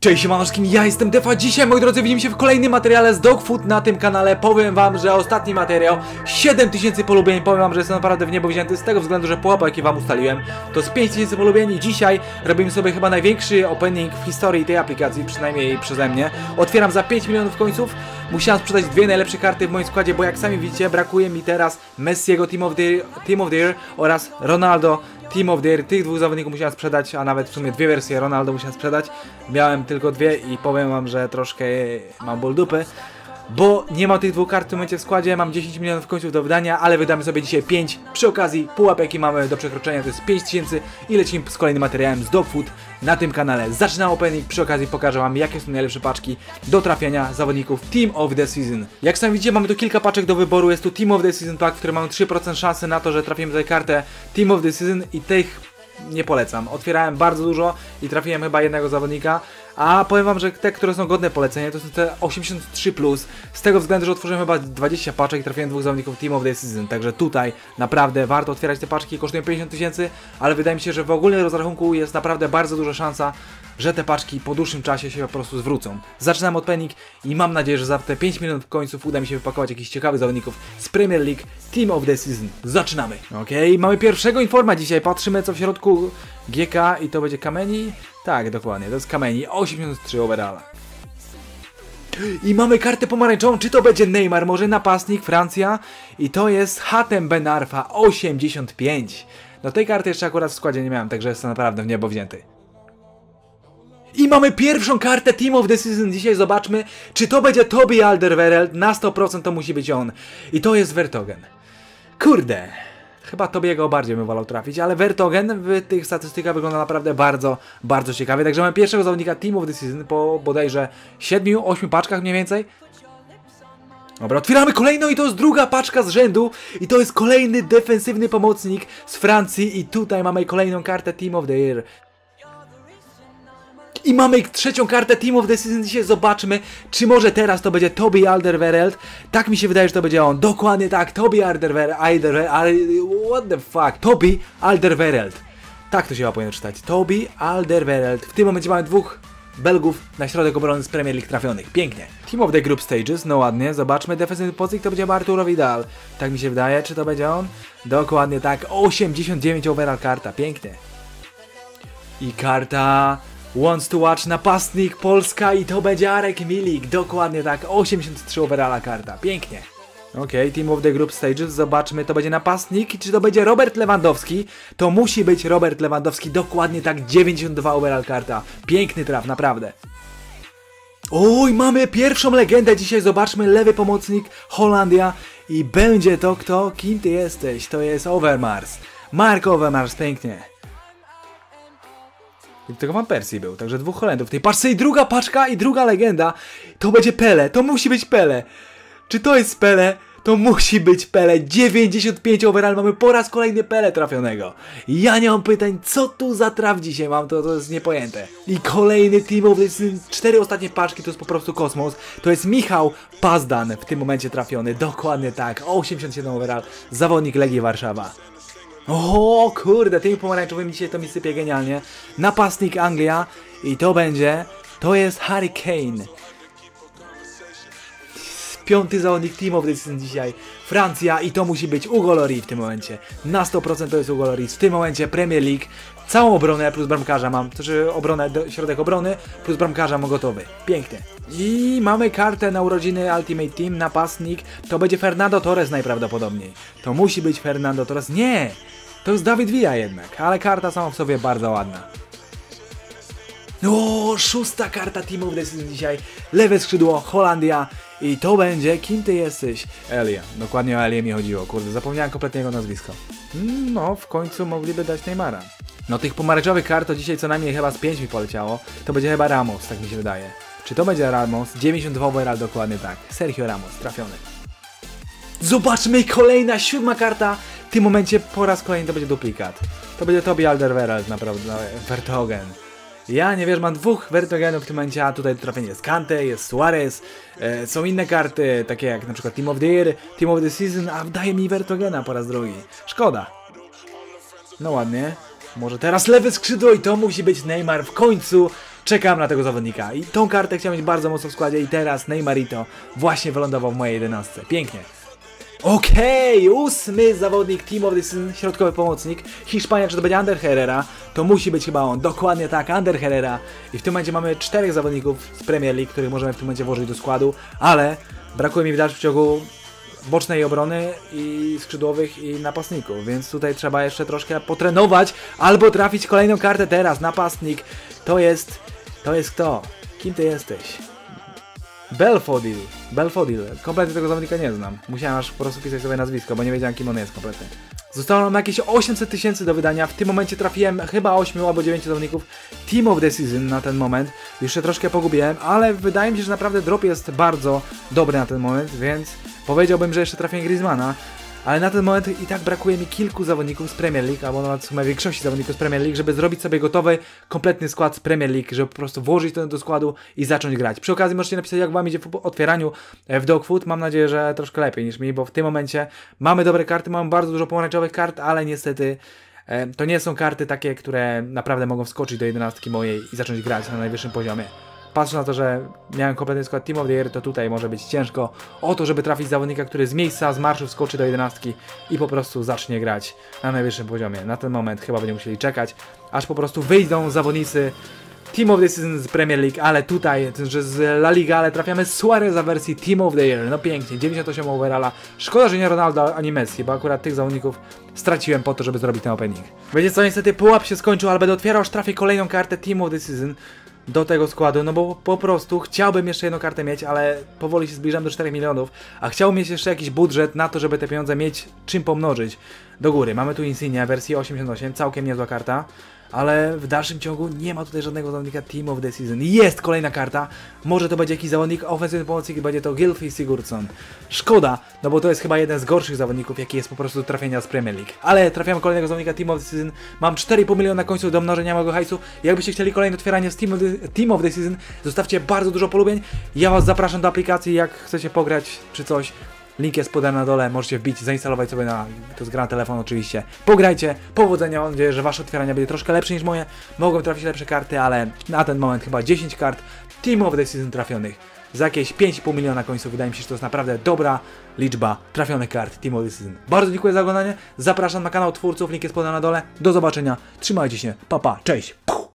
Cześć siemanowskim, ja jestem Defa, dzisiaj moi drodzy widzimy się w kolejnym materiale z Dogfood na tym kanale. Powiem wam, że ostatni materiał 7000 polubień, powiem wam, że jestem naprawdę w niebo wzięty z tego względu, że pułapę jaki wam ustaliłem to z 5000 polubień. I dzisiaj robimy sobie chyba największy opening w historii tej aplikacji, przynajmniej przeze mnie. Otwieram za 5 milionów końców, musiałem sprzedać dwie najlepsze karty w moim składzie, bo jak sami widzicie brakuje mi teraz Messiego Team of the, Team of the Year oraz Ronaldo Team of the Year, tych dwóch zawodników musiałem sprzedać, a nawet w sumie dwie wersje Ronaldo musiałem sprzedać. Miałem tylko dwie i powiem wam, że troszkę mam ból dupy. Bo nie ma tych dwóch kart w tym momencie w składzie, mam 10 milionów końców do wydania, ale wydamy sobie dzisiaj 5 przy okazji pułap jaki mamy do przekroczenia to jest 5000 i lecimy z kolejnym materiałem z Dogfood na tym kanale. Zaczynam opening, przy okazji pokażę wam jakie są najlepsze paczki do trafiania zawodników Team of the Season. Jak sami widzicie mamy tu kilka paczek do wyboru, jest tu Team of the Season Pack, w którym mamy 3% szansy na to, że trafimy tutaj kartę Team of the Season i tych nie polecam. Otwierałem bardzo dużo i trafiłem chyba jednego zawodnika, a powiem wam, że te, które są godne polecenia, to są te 83+, plus, z tego względu, że otworzyłem chyba 20 paczek i trafiłem dwóch zawodników Team of the Season, także tutaj naprawdę warto otwierać te paczki, kosztują 50 tysięcy, ale wydaje mi się, że w ogólnym rozrachunku jest naprawdę bardzo duża szansa, że te paczki po dłuższym czasie się po prostu zwrócą. Zaczynam od Penik i mam nadzieję, że za te 5 minut w końcu uda mi się wypakować jakichś ciekawych zawodników z Premier League Team of the Season. Zaczynamy! Okej, okay, mamy pierwszego informa dzisiaj, patrzymy co w środku GK i to będzie Kameni. Tak, dokładnie, to jest Kameni, 83 overalla. I mamy kartę pomarańczową, czy to będzie Neymar, może napastnik, Francja i to jest Hatem Benarfa, 85. No tej karty jeszcze akurat w składzie nie miałem, także jestem naprawdę w niebo wzięty. I mamy pierwszą kartę Team of the. Dzisiaj zobaczmy, czy to będzie Toby Alderweireld. Na 100% to musi być on. I to jest Vertogen. Kurde. Chyba Tobiego bardziej bym wolał trafić, ale Vertogen w tych statystykach wygląda naprawdę bardzo, bardzo ciekawie. Także mamy pierwszego zawodnika Team of the Season po bodajże 7-8 paczkach mniej więcej. Dobra, otwieramy kolejną i to jest druga paczka z rzędu i to jest kolejny defensywny pomocnik z Francji i tutaj mamy kolejną kartę Team of the Year. I mamy trzecią kartę Team of the Season. Dzisiaj zobaczmy, czy może teraz to będzie Toby Alderweireld. Tak mi się wydaje, że to będzie on. Dokładnie tak, Toby Alderweireld. What the fuck? Toby Alderweireld. Tak to się chyba powinno czytać. Toby Alderweireld. W tym momencie mamy dwóch Belgów na środek obrony z Premier League trafionych. Pięknie. Team of the Group Stages, no ładnie. Zobaczmy, defensywny pozyk to będzie Arturo Vidal. Tak mi się wydaje, czy to będzie on? Dokładnie tak. 89 overall karta. Pięknie. I karta Wants to watch napastnik Polska i to będzie Arek Milik. Dokładnie tak, 83 overalla karta. Pięknie. Okej, okay, Team of the Group Stages, zobaczmy, to będzie napastnik, czy to będzie Robert Lewandowski? To musi być Robert Lewandowski, dokładnie tak, 92 overall karta. Piękny traf, naprawdę. Oj, mamy pierwszą legendę dzisiaj, zobaczmy, lewy pomocnik, Holandia i będzie to kto? Kim ty jesteś? To jest Overmars. Mark Overmars, pięknie. Tego Van Persie był, także dwóch Holendrów. Tej paczce i druga paczka i druga legenda. To będzie Pele, to musi być Pele. Czy to jest Pele? To musi być Pele. 95 overall, mamy po raz kolejny Pele trafionego. Ja nie mam pytań, co tu za traf dzisiaj mam, to, to jest niepojęte. I kolejny team of cztery ostatnie paczki, to jest po prostu kosmos. To jest Michał Pazdan w tym momencie trafiony, dokładnie tak. 87 overall, zawodnik Legii Warszawa. O kurde, tymi pomarańczowymi dzisiaj to mi sypie genialnie. Napastnik Anglia i to będzie, to jest Harry Kane. Piąty zawodnik Team of the dzisiaj. Francja i to musi być Ugo Lori w tym momencie. Na 100% to jest Ugo Lori. W tym momencie Premier League. Całą obronę plus bramkarza mam, to znaczy obronę, środek obrony plus bramkarza mam gotowy. Pięknie. I mamy kartę na urodziny Ultimate Team, napastnik. To będzie Fernando Torres najprawdopodobniej. To musi być Fernando Torres. Nie! To jest Dawid Villa jednak, ale karta sama w sobie bardzo ładna. No, szósta karta Team of the dzisiaj. Lewe skrzydło, Holandia. I to będzie, kim ty jesteś? Elia. Dokładnie o Elię mi chodziło, kurde, zapomniałem kompletnie jego nazwisko. Mm, no, w końcu mogliby dać Neymara. No tych pomarańczowych kart to dzisiaj co najmniej chyba z 5 mi poleciało. To będzie chyba Ramos, tak mi się wydaje. Czy to będzie Ramos? 92 overall dokładnie tak. Sergio Ramos, trafiony. Zobaczmy, kolejna siódma karta. W tym momencie po raz kolejny to będzie duplikat. To będzie Toby Alderweireld, naprawdę, Vertogen. Ja nie wiesz, mam dwóch Vertogenów w tym momencie, a tutaj trafienie jest Kante, jest Suarez, e, są inne karty, takie jak na przykład Team of the Year, Team of the Season, a daje mi Vertogena po raz drugi. Szkoda. No ładnie. Może teraz lewe skrzydło i to musi być Neymar w końcu. czekam na tego zawodnika. I tą kartę chciałem mieć bardzo mocno w składzie i teraz Neymarito właśnie wylądował w mojej 11. Pięknie. Okej, ósmy zawodnik Team of the Season, środkowy pomocnik. Hiszpania, czy to będzie Ander Herrera? To musi być chyba on, dokładnie tak, Ander Herrera. I w tym momencie mamy czterech zawodników z Premier League, których możemy w tym momencie włożyć do składu, ale brakuje mi w dalszym ciągu bocznej obrony i skrzydłowych i napastników, więc tutaj trzeba jeszcze troszkę potrenować albo trafić kolejną kartę teraz. Napastnik to jest, to jest kto? Kim ty jesteś? Belfodil. Belfodil. Kompletnie tego zawodnika nie znam. Musiałem aż po prostu pisać sobie nazwisko, bo nie wiedziałem kim on jest kompletnie. Zostało nam jakieś 800 tysięcy do wydania. W tym momencie trafiłem chyba 8 albo 9 zawodników Team of the Season na ten moment. Już troszkę pogubiłem, ale wydaje mi się, że naprawdę drop jest bardzo dobry na ten moment, więc powiedziałbym, że jeszcze trafiłem Griezmana. Ale na ten moment i tak brakuje mi kilku zawodników z Premier League, albo nawet w sumie większości zawodników z Premier League, żeby zrobić sobie gotowy, kompletny skład z Premier League, żeby po prostu włożyć to do składu i zacząć grać. Przy okazji możecie napisać, jak Wam idzie w otwieraniu e, w Dogfood. Mam nadzieję, że troszkę lepiej niż mi, bo w tym momencie mamy dobre karty, mamy bardzo dużo pomarańczowych kart, ale niestety e, to nie są karty takie, które naprawdę mogą wskoczyć do jedenastki mojej i zacząć grać na najwyższym poziomie. Patrząc na to, że miałem kompletny skład Team of the Year, to tutaj może być ciężko o to, żeby trafić zawodnika, który z miejsca, z marszu wskoczy do jedenastki i po prostu zacznie grać na najwyższym poziomie. Na ten moment chyba będziemy musieli czekać, aż po prostu wyjdą zawodnicy Team of the Season z Premier League, ale tutaj, że z La Liga, ale trafiamy Suareza wersji Team of the Year. No pięknie, 98 overalla. Szkoda, że nie Ronaldo ani Messi, bo akurat tych zawodników straciłem po to, żeby zrobić ten opening. Wiecie co, niestety pułap się skończył, ale będę otwierał, aż trafię kolejną kartę Team of the Season do tego składu, no bo po prostu chciałbym jeszcze jedną kartę mieć, ale powoli się zbliżam do 4 milionów, a chciałbym mieć jeszcze jakiś budżet na to, żeby te pieniądze mieć czym pomnożyć do góry. Mamy tu Insignia wersji 88, całkiem niezła karta ale w dalszym ciągu nie ma tutaj żadnego zawodnika Team of the Season. Jest kolejna karta, może to będzie jakiś zawodnik ofensywny pomocnik, będzie to Gilfie Sigurdsson. Szkoda, no bo to jest chyba jeden z gorszych zawodników, jaki jest po prostu trafienia z Premier League. Ale trafiamy kolejnego zawodnika Team of the Season, mam 4,5 miliona końców do mnożenia mojego hajsu. Jakbyście chcieli kolejne otwieranie z Team of, the, Team of the Season, zostawcie bardzo dużo polubień. Ja Was zapraszam do aplikacji, jak chcecie pograć czy coś. Link jest podany na dole, możecie wbić, zainstalować sobie na, to jest gra na telefon oczywiście. Pograjcie, powodzenia, mam nadzieję, że wasze otwierania będzie troszkę lepsze niż moje. Mogą trafić lepsze karty, ale na ten moment chyba 10 kart Team of the Season trafionych. Za jakieś 5,5 miliona końców wydaje mi się, że to jest naprawdę dobra liczba trafionych kart Team of the Season. Bardzo dziękuję za oglądanie, zapraszam na kanał twórców, link jest podany na dole. Do zobaczenia, trzymajcie się, papa, pa, cześć!